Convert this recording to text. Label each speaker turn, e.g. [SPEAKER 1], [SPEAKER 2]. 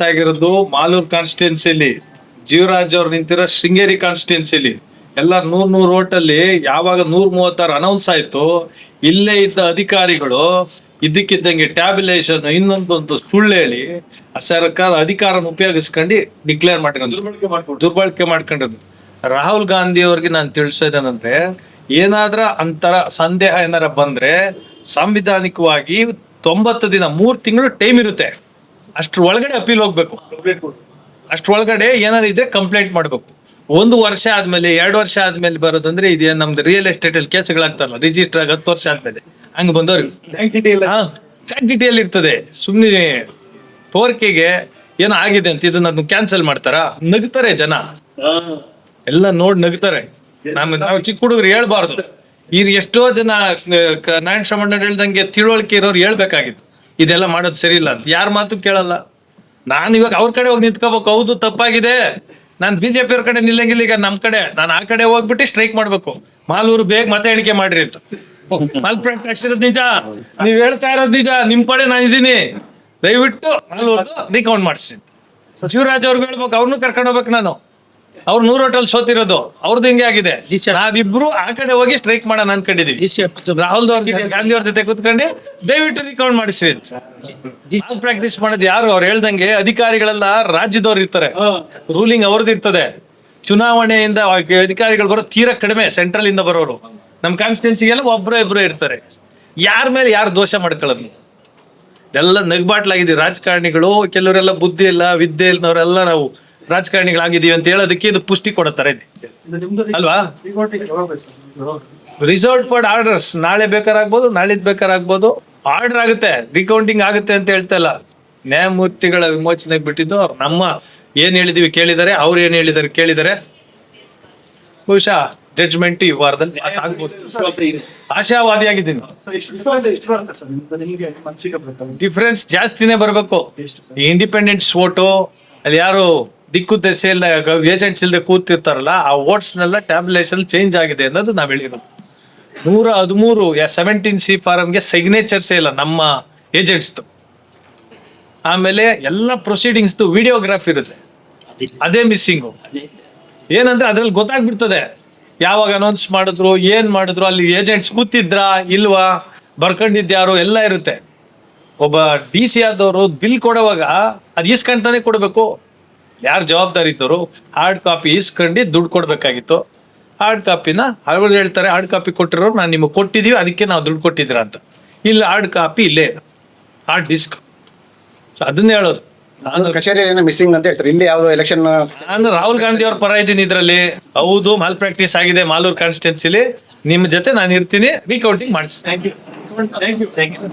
[SPEAKER 1] ಆಗಿರೋದು ಮಾಲೂರ್ ಕಾನ್ಸ್ಟಿಟ್ಯೂನ್ಸಿಲಿ ಜೀವರಾಜ್ ಅವ್ರು ನಿಂತಿರೋ ಶೃಂಗೇರಿ ಕಾನ್ಸ್ಟಿಟ್ಯೂನ್ಸಿಲಿ ಎಲ್ಲ ನೂರ್ ನೂರ್ ಓಟಲ್ಲಿ ಯಾವಾಗ ನೂರ್ ಮೂವತ್ತಾರು ಅನೌನ್ಸ್ ಆಯ್ತು ಇಲ್ಲೇ ಇದ್ದ ಅಧಿಕಾರಿಗಳು ಇದ್ದಕ್ಕಿದ್ದಂಗೆ ಟ್ಯಾಬ್ಲೇಷನ್ ಇನ್ನೊಂದೊಂದು ಸುಳ್ಳು ಹೇಳಿ ಆ ಸರ್ಕಾರ ಅಧಿಕಾರನ ಉಪಯೋಗಿಸ್ಕೊಂಡು ಡಿಕ್ಲೇರ್ ಮಾಡ್ಕೊಂಡು ದುರ್ಬಳಕೆ ಮಾಡ್ಕೊಂಡಿದ್ದು ರಾಹುಲ್ ಗಾಂಧಿ ಅವ್ರಿಗೆ ನಾನು ತಿಳಿಸೋದೇನಂದ್ರೆ ಏನಾದ್ರ ಅಂತರ ಸಂದೇಹ ಏನಾರ ಬಂದ್ರೆ ಸಾಂವಿಧಾನಿಕವಾಗಿ ತೊಂಬತ್ತು ದಿನ ಮೂರ್ ತಿಂಗಳು ಟೈಮ್ ಇರುತ್ತೆ. ಅಷ್ಟ್ರ ಒಳಗಡೆ ಅಪೀಲ್ ಹೋಗ್ಬೇಕು. ಅಷ್ಟ್ರ ಒಳಗಡೆ ಏನಾರು ಇದ್ರೆ ಕಂಪ್ಲೇಂಟ್ ಮಾಡ್ಬೇಕು. ಒಂದು ವರ್ಷ ಆದ್ಮೇಲೆ ಎರಡು ವರ್ಷ ಆದ್ಮೇಲೆ ಬರೋದಂದ್ರೆ ಇದೇ ನಮ್ದು ರಿಯಲ್ ಎಸ್ಟೇಟ್ ಅಲ್ಲಿ ಕೇಸ್ಗಳಾಗ್ತಾರಲ್ಲ ರಿಜಿಸ್ಟರ್ ಆಗಿ ಹತ್ತು ವರ್ಷ ಆದ್ಮೇಲೆ. ಹಂಗ ಬಂದವ್ರಿಗೆ ಸ್ಯಾಂಕ್ಟಿಟಿಯಲ್ಲಿ ಇರ್ತದೆ. ಸುಮ್ಮನೆ ತೋರಿಕೆಗೆ ಏನೋ ಆಗಿದೆ ಅಂತ ಇದನ್ನ ಅದನ್ನ ಕ್ಯಾನ್ಸಲ್ ಮಾಡ್ತಾರ? ನಗ್ತಾರೆ ಜನ. ಎಲ್ಲ ನೋಡ್ ನಗ್ತಾರೆ. ನಮ್ಮ ನಾವು ಚಿಕ್ಕ ಹುಡುಗರು ಹೇಳ್ಬಾರ್ದು. ಈ ಎಷ್ಟೋ ಜನ ನಾರಾಯಣ ಶ್ರಮಣ್ಣ ಹೇಳ್ದಂಗೆ ತಿಳುವಳಿಕೆ ಇರೋರು ಹೇಳ್ಬೇಕಾಗಿತ್ತು. ಇದೆಲ್ಲ ಮಾಡೋದು ಸರಿ ಇಲ್ಲ ಅಂತ. ಯಾರ ಮಾತು ಕೇಳಲ್ಲ. ನಾನು ಇವಾಗ ಅವ್ರ ಕಡೆ ಹೋಗಿ ನಿಂತ್ಕೋಬೇಕು. ಹೌದು ತಪ್ಪಾಗಿದೆ. ನಾನು ಬಿಜೆಪಿ ಅವ್ರ ಕಡೆ ನಿಲ್ಲಂಗಿಲ್ಲ ಈಗ ನಮ್ ಕಡೆ. ನಾನು ಆ ಕಡೆ ಹೋಗ್ಬಿಟ್ಟು ಸ್ಟ್ರೈಕ್ ಮಾಡ್ಬೇಕು. ಮಾಲೂರು ಬೇಗ ಮತ ಎಣಿಕೆ ಮಾಡ್ರಿ ಅಂತ. ಮಾಲ್ ಟ್ಯಾಕ್ಸ್ ಇರೋದು ನಿಜ. ನೀವ್ ಹೇಳ್ತಾ ಇರೋದು ನಿಜ. ನಿಮ್ ಕಡೆ ನಾನು ಇದೀನಿ. ದಯವಿಟ್ಟು ಮಾಲೂರ್ದು ರಿಕೌಂಟ್ ಮಾಡಿಸಿ ಶಿವರಾಜ್ ಅವ್ರಿಗೆ ಹೇಳ್ಬೇಕು. ಅವ್ರನ್ನೂ ಕರ್ಕೊಂಡು ಹೋಗ್ಬೇಕು ನಾನು. ಅವ್ರು ನೂರು ಹೋಟೆಲ್ ಸೋತಿರೋದು. ಅವ್ರದ್ದು ಹಿಂಗೆ ಆಗಿದೆ. ನಾವಿಬ್ರು ಆ ಕಡೆ ಹೋಗಿ ಸ್ಟ್ರೈಕ್ ಮಾಡೋಣ ಅನ್ಕೊಂಡಿದೀವಿ. ರಾಹುಲ್ ಗಾಂಧಿ ಅವ್ರ ಜೊತೆ ಕುತ್ಕೊಂಡು ದಯವಿಟ್ಟು ರಿಕೌಂಡ್ ಮಾಡಿಸ್ರಿ ಪ್ರಾಕ್ಟೀಸ್ ಮಾಡೋದು ಯಾರು? ಅವ್ರು ಹೇಳ್ದಂಗೆ ಅಧಿಕಾರಿಗಳೆಲ್ಲ ರಾಜ್ಯದವ್ರು ಇರ್ತಾರೆ. ರೂಲಿಂಗ್ ಅವ್ರದ್ದು ಇರ್ತದೆ. ಚುನಾವಣೆಯಿಂದ ಅಧಿಕಾರಿಗಳು ಬರೋ ತೀರಾ ಕಡಿಮೆ ಸೆಂಟ್ರಲ್ ಇಂದ ಬರೋರು. ನಮ್ ಕಾನ್ಸ್ಟಿಟ್ಯೂನ್ಸಿಗೆಲ್ಲ ಒಬ್ರು ಇಬ್ರು ಇರ್ತಾರೆ. ಯಾರ ಮೇಲೆ ಯಾರು ದೋಷ ಮಾಡ್ಕೊಳ್ಳೋದು? ಎಲ್ಲ ನಗ್ಬಾಟ್ಲಾಗಿದ್ದೀವಿ. ರಾಜಕಾರಣಿಗಳು ಕೆಲವರೆಲ್ಲ ಬುದ್ಧಿ ಇಲ್ಲ ವಿದ್ಯೆ ಇಲ್ಲದವರೆಲ್ಲ ನಾವು ರಾಜಕಾರಣಿಗಳಾಗಿದ್ದೀವಿ ಅಂತ ಹೇಳೋದಕ್ಕೆ ಇದು ಪುಷ್ಟಿ ಕೊಡುತ್ತಾರೆ ಅಲ್ವಾ? ರಿಸರ್ವ್ ಫಾರ್ ಆರ್ಡರ್ಸ್ ನಾಳೆ ಬೇಕಾರಾಗ್ಬೋದು, ನಾಳಿದ್ ಬೇಕಾರಾಗ್ಬೋದು. ಆರ್ಡರ್ ಆಗುತ್ತೆ ರಿಕೌಂಟಿಂಗ್ ಆಗುತ್ತೆ ಅಂತ ಹೇಳ್ತಾ ಇಲ್ಲ. ನ್ಯಾಯಮೂರ್ತಿಗಳ ವಿಮೋಚನೆಗೆ ಬಿಟ್ಟಿದ್ದು ಅವ್ರು. ನಮ್ಮ ಏನ್ ಹೇಳಿದೀವಿ ಕೇಳಿದ್ದಾರೆ ಅವ್ರು ಏನ್ ಹೇಳಿದಾರೆ ಕೇಳಿದ್ದಾರೆ ಬಹುಶಃ ಜಡ್ಜ್ಮೆಂಟ್ ಈ ವಾರದಲ್ಲಿ ಆಶಾವಾದಿಯಾಗಿದ್ದೀನಿ. ಡಿಫ್ರೆನ್ಸ್ ಜಾಸ್ತಿನೇ ಬರಬೇಕು. ಇಂಡಿಪೆಂಡೆಂಟ್ ವೋಟು ಅಲ್ಲಿ ಯಾರು ದಿಕ್ಕು ದೆಸೆ ಇಲ್ಲ ಏಜೆಂಟ್ಸ್ ಇಲ್ಲದೆ ಕೂತಿರ್ತಾರಲ್ಲ, ಆ ವೋಟ್ಸ್ನೆಲ್ಲ ಟ್ಯಾಬ್ಲೇಷನ್ ಚೇಂಜ್ ಆಗಿದೆ ಅನ್ನೋದು ನಾವು ಹೇಳಿರೋದು ನೂರ ಹದಿಮೂರು ಸೆವೆಂಟೀನ್ ಸಿ ಫಾರಮ್ಗೆ ಸಿಗ್ನೇಚರ್ಸೇ ಇಲ್ಲ ನಮ್ಮ ಏಜೆಂಟ್ಸ್ದು ಆಮೇಲೆ ಎಲ್ಲ ಪ್ರೊಸೀಡಿಂಗ್ಸ್ದು ವಿಡಿಯೋಗ್ರಾಫ್ ಇರುತ್ತೆ. ಅದೇ ಮಿಸ್ಸಿಂಗು ಏನಂದ್ರೆ ಅದ್ರಲ್ಲಿ ಗೊತ್ತಾಗ್ಬಿಡ್ತದೆ, ಯಾವಾಗ ಅನೌನ್ಸ್ ಮಾಡಿದ್ರು, ಏನ್ ಮಾಡಿದ್ರು, ಅಲ್ಲಿ ಏಜೆಂಟ್ಸ್ ಕೂತಿದ್ರಾ, ಇಲ್ವಾ ಬರ್ಕೊಂಡಿದ್ಯಾರು ಎಲ್ಲ ಇರುತ್ತೆ. ಒಬ್ಬ ಡಿ ಸಿ ಆದವರು ಬಿಲ್ ಕೊಡುವಾಗ ಅದು ಇಸ್ಕೊಂತಾನೆ ಕೊಡಬೇಕು. ಯಾರು ಜವಾಬ್ದಾರಿ ಇದ್ದವರು ಹಾರ್ಡ್ ಕಾಪಿ ಇಸ್ಕೊಂಡು ದುಡ್ಡು ಕೊಡಬೇಕಾಗಿತ್ತು. ಹಾರ್ಡ್ ಕಾಪಿನ ಅವ್ರು ಹೇಳ್ತಾರೆ ಹಾರ್ಡ್ ಕಾಪಿ ಕೊಟ್ಟಿರೋರು ನಾನು ನಿಮಗೆ ಕೊಟ್ಟಿದೀವಿ ಅದಕ್ಕೆ ನಾವು ದುಡ್ಡು ಕೊಟ್ಟಿದ್ದೀರ ಅಂತ. ಇಲ್ಲಿ ಹಾರ್ಡ್ ಕಾಪಿ ಇಲ್ಲೇ ಹಾರ್ಡ್ ಡಿಸ್ಕ್ ಅದನ್ನೇ ಹೇಳೋದು.
[SPEAKER 2] ನಾನು ಕಚೇರಿ ಮಿಸ್ಸಿಂಗ್ ಅಂತ ಹೇಳ್ತಾರೆ. ಇಲ್ಲಿ ಯಾವ್ದು ಎಲೆಕ್ಷನ್
[SPEAKER 1] ನಾನು ರಾಹುಲ್ ಗಾಂಧಿ ಅವ್ರ ಪರ ಇದ್ದೀನಿ ಇದರಲ್ಲಿ. ಹೌದು ಮಾಲ್ ಪ್ರಾಕ್ಟೀಸ್ ಆಗಿದೆ ಮಾಲೂರ್ ಕಾನ್ಸ್ಟಿಟ್ಯೂನ್ಸಿಲಿ ನಿಮ್ಮ ಜೊತೆ ನಾನು ಇರ್ತೀನಿ ರೀಕೌಂಟಿಂಗ್ ಮಾಡಿಸಿ. Thank you thank you